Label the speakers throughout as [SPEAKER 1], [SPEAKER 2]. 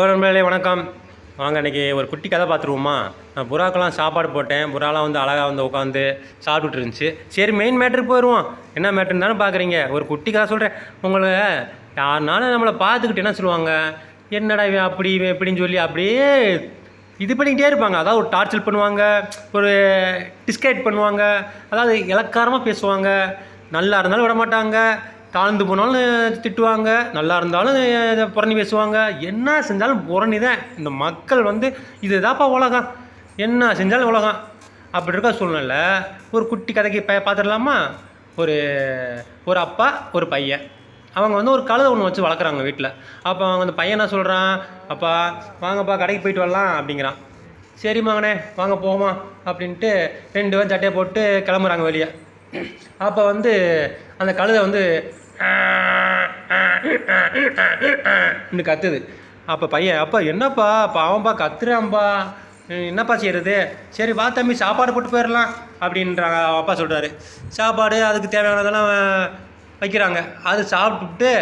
[SPEAKER 1] Hello நண்பர்களே வணக்கம். வாங்க இன்றைக்கி ஒரு குட்டி கதை பார்த்துருவோமா? நான் புறாக்கெல்லாம் சாப்பாடு போட்டேன். புறாலாம் வந்து அழகாக வந்து உட்காந்து சாப்பிட்டுட்டு இருந்துச்சு. சரி மெயின் மேட்ருக்கு போயிடுவோம் என்ன மேட்ருன்னு தானே பார்க்குறீங்க? ஒரு குட்டி கதை சொல்கிறேன் உங்களை யாருனாலும் நம்மளை பார்த்துக்கிட்டு என்ன சொல்லுவாங்க? என்னடா இவன் அப்படி இவன் இப்படின்னு சொல்லி அப்படியே இது பண்ணிக்கிட்டே இருப்பாங்க. அதாவது ஒரு டார்ச்சர் பண்ணுவாங்க ஒரு டிஸ்கைட் பண்ணுவாங்க அதாவது இலக்காரமாக பேசுவாங்க. நல்லா இருந்தாலும் விட மாட்டாங்க தாழ்ந்து போனாலும் திட்டுவாங்க. நல்லா இருந்தாலும் புறணி புரணி பேசுவாங்க. என்ன செஞ்சாலும் புரணி தான். இந்த மக்கள் வந்து இதுதான்ப்பா உலகம். என்ன செஞ்சாலும் உலகம். அப்படி இருக்க சூழ்நிலை ஒரு குட்டி கதைக்கு ப பார்த்துடலாமா? ஒரு ஒரு அப்பா ஒரு பையன். அவங்க வந்து ஒரு கழுதை ஒன்று வச்சு வளர்க்குறாங்க வீட்டில் அப்போ அவங்க அந்த பையன் என்ன சொல்கிறான் அப்பா வாங்கப்பா கடைக்கு போயிட்டு வரலாம் அப்படிங்கிறான். சரி மகனே வாங்க போவோமா? அப்படின்ட்டு ரெண்டு பேரும் சட்டையை போட்டு கிளம்புறாங்க வெளியே. அப்போ வந்து அந்த கழுதை வந்து இன்னும் கத்துது. அப்போ பையன் அப்பா என்னப்பா? பாவம்பா கத்துறான்பா என்னப்பா செய்கிறது சரி வா தம்பி சாப்பாடு போட்டு போயிடலாம் அப்படின்றாங்க. அப்பா சொல்கிறாரு சாப்பாடு அதுக்கு தேவையானதெல்லாம் வைக்கிறாங்க. அது சாப்பிட்டுட்டு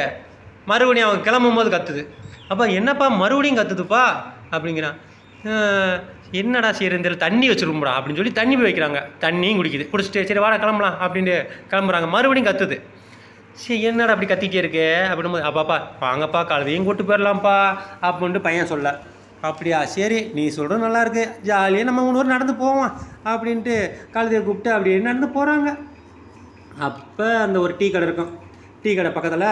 [SPEAKER 1] மறுபடியும் அவங்க கிளம்பும் போது கத்துது. அப்பா என்னப்பா மறுபடியும் கத்துதுப்பா? அப்படிங்கிறான். என்னடா செய்யறது தெரியல. தண்ணி வச்சிருக்கும்டா அப்படின்னு சொல்லி தண்ணி போய் வைக்கிறாங்க. தண்ணியும் குடிக்குது. குடிச்சிட்டு சரி வாடா கிளம்பலாம் அப்படின்ட்டு கிளம்புறாங்க. மறுபடியும் கத்துது. சரி என்னடா அப்படி கத்திட்டே இருக்கு? அப்படின்னு அப்பாப்பா வாங்கப்பா கழுதையும் கூட்டு போயிடலாம்ப்பா அப்படின்ட்டு பையன் சொல்ல. அப்படியா சரி நீ சொல்கிறது நல்லாயிருக்கு ஜாலியாக நம்ம மூணு நடந்து போவோம் அப்படின்ட்டு கழுதையை கூப்பிட்டு அப்படியே நடந்து போகிறாங்க அப்போ அந்த ஒரு டீ கடை இருக்கும். டீ கடை பக்கத்தில்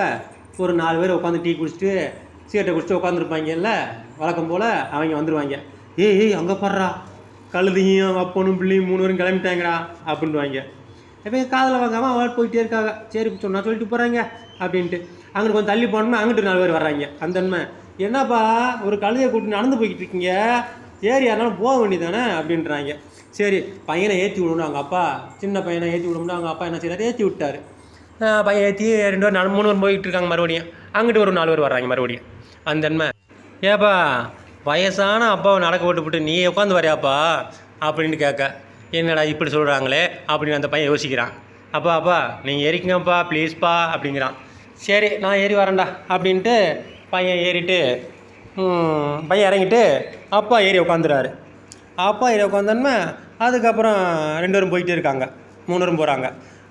[SPEAKER 1] ஒரு நாலு பேர் உட்காந்து டீ குடிச்சிட்டு சீட்டை குடிச்சிட்டு உட்காந்துருப்பாங்கல்ல வழக்கம் போல் அவங்க வந்துடுவாங்க ஏய் ஏய் அங்கே பாடுறா கழுதையும் அப்பனும் பிள்ளையும் மூணு பேரும் கிளம்பிட்டாங்கடா அப்படின்வாங்க எப்போ காதில் வாங்காமல் அவள் போயிட்டே இருக்காங்க. சரி சொன்னால் சொல்லிட்டு போகிறாங்க அப்படின்ட்டு. அங்கிட்டு கொஞ்சம் தள்ளி போனோம்னா அங்கிட்டு நாலு பேர் வர்றாங்க. அந்த உண்மை என்னப்பா ஒரு கழுதையை கூட்டி நடந்து போய்கிட்டு இருக்கீங்க? ஏறி யாருனாலும் போக வேண்டியதானே அப்படின்றாங்க. சரி பையனை ஏற்றி விடணும். அவங்க அப்பா சின்ன பையனை ஏற்றி விடணும்னா அவங்க அப்பா என்ன செய்யறாரு ஏற்றி விட்டாரு. பையன் ஏற்றி ரெண்டு பேர் நாலு மூணு பேர் போயிட்டு இருக்காங்க மறுபடியும். அங்கிட்டு ஒரு நாலு பேர் வர்றாங்க மறுபடியும். அந்த உண்மை ஏப்பா வயசான அப்பாவை நடக்க விட்டு நீ உட்காந்து வரையாப்பா? அப்படின்னு கேட்க. என்னடா இப்படி சொல்கிறாங்களே அப்படின்னு அந்த பையன் யோசிக்கிறான். அப்பா அப்பா நீங்கள் ஏறிக்கங்கப்பா ப்ளீஸ்ப்பா அப்படிங்கிறான். சரி நான் ஏறி வரேன்டா அப்படின்ட்டு பையன் ஏறிட்டு பையன் இறங்கிட்டு அப்பா ஏறி உட்காந்துறாரு அப்பா ஏறி உட்காந்தோன்னே அதுக்கப்புறம் ரெண்டு பேரும் போயிட்டே இருக்காங்க. மூணு பேரும் போகிறாங்க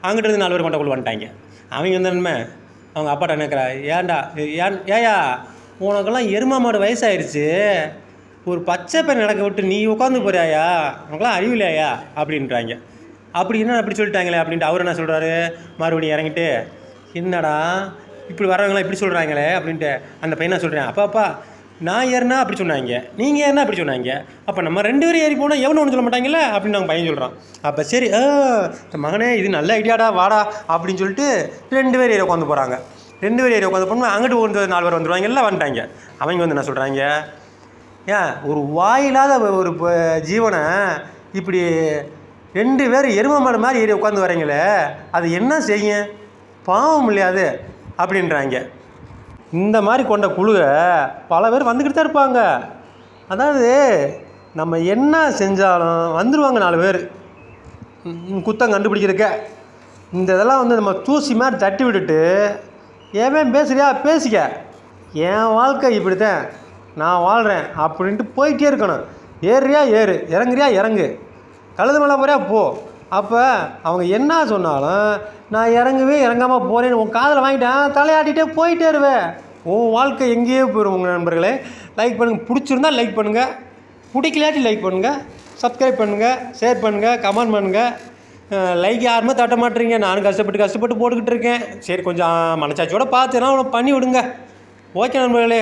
[SPEAKER 1] அங்கிட்ட இருந்து நாலு பேர் கொண்டக்குள்ள வந்துட்டாங்க. அவங்க வந்தோன்னே அவங்க அப்பாட்ட நினைக்கிறா ஏன்டா ஏன் ஏயா உனக்கெல்லாம் எருமா மாடு வயசாயிருச்சு. ஒரு பச்சை பையன் நடக்க விட்டு நீ உட்காந்து போறியாயா? அவங்களாம் அறிவில்லையா அப்படின்றாங்க. அப்படி என்ன அப்படி சொல்லிட்டாங்களே அப்படின்ட்டு அவர் என்ன சொல்கிறாரு மறுபடியும் இறங்கிட்டு என்னடா இப்படி வர்றவங்களாம் இப்படி சொல்கிறாங்களே அப்படின்ட்டு அந்த பையனை சொல்கிறேன் அப்பா அப்பா நான் ஏறினா? அப்படி சொன்னாங்க. நீங்கள் ஏறினா? அப்படி சொன்னாங்க. அப்போ நம்ம ரெண்டு பேரும் ஏறி போனால் எவனும் ஒன்று சொல்ல மாட்டாங்கல்ல? அப்படின்னு அவங்க பையன் சொல்கிறான் அப்போ சரி மகனே இது நல்ல ஐடியாடா வாடா அப்படின்னு சொல்லிட்டு ரெண்டு பேர் ஏறி உட்காந்து போகிறாங்க ரெண்டு பேர் ஏறி உட்காந்து போனால் அங்கிட்டு ஒரு நாலு பேர் வந்துடுவாங்க எல்லாம் வந்துட்டாங்க. அவங்க வந்து என்ன சொல்கிறாங்க ஏன்? ஒரு வாயில்லாத ஒரு ஜீவனை இப்படி ரெண்டு பேர் எரும மாடு மாதிரி ஏறி உட்காந்து வரீங்களே அது என்ன செய்யும் பாவம் இல்லையாது அப்படின்றாங்க. இந்த மாதிரி கொண்ட குழுவை பல பேர் வந்துக்கிட்டு தான் இருப்பாங்க. அதாவது நம்ம என்ன செஞ்சாலும் வந்துடுவாங்க நாலு பேர். குத்தம் கண்டுபிடிக்கிறக்க. இந்த இதெல்லாம் வந்து நம்ம தூசி மாதிரி தட்டி விட்டுட்டு ஏன் பேசுறியா? பேசிக்க. என் வாழ்க்கை இப்படி தான் நான் வாழ்கிறேன் அப்படின்ட்டு போயிட்டே இருக்கணும். ஏறுறியா ஏறு. இறங்குறியா இறங்கு. கழுது மேலே போறியா போ. அப்போ அவங்க என்ன சொன்னாலும் நான் இறங்குவே இறங்காமல் போகிறேன்னு உன் காதில் வாங்கிட்டேன். தலையாட்டிகிட்டே போயிட்டே இருவேன் உன் வாழ்க்கை எங்கேயோ போயிடும் உங்கள் நண்பர்களே. லைக் பண்ணுங்கள் பிடிச்சிருந்தா லைக் பண்ணுங்கள் பிடிக்கலாட்டி லைக் பண்ணுங்கள் சப்ஸ்கிரைப் பண்ணுங்கள் ஷேர் பண்ணுங்கள் கமெண்ட் பண்ணுங்கள் லைக் யாருமே தட்ட மாட்டீங்க நானும் கஷ்டப்பட்டு கஷ்டப்பட்டு போட்டுக்கிட்டு இருக்கேன். சரி கொஞ்சம் மனசாட்சியோட பார்த்துனா பண்ணி விடுங்க. ஓகே நண்பர்களே.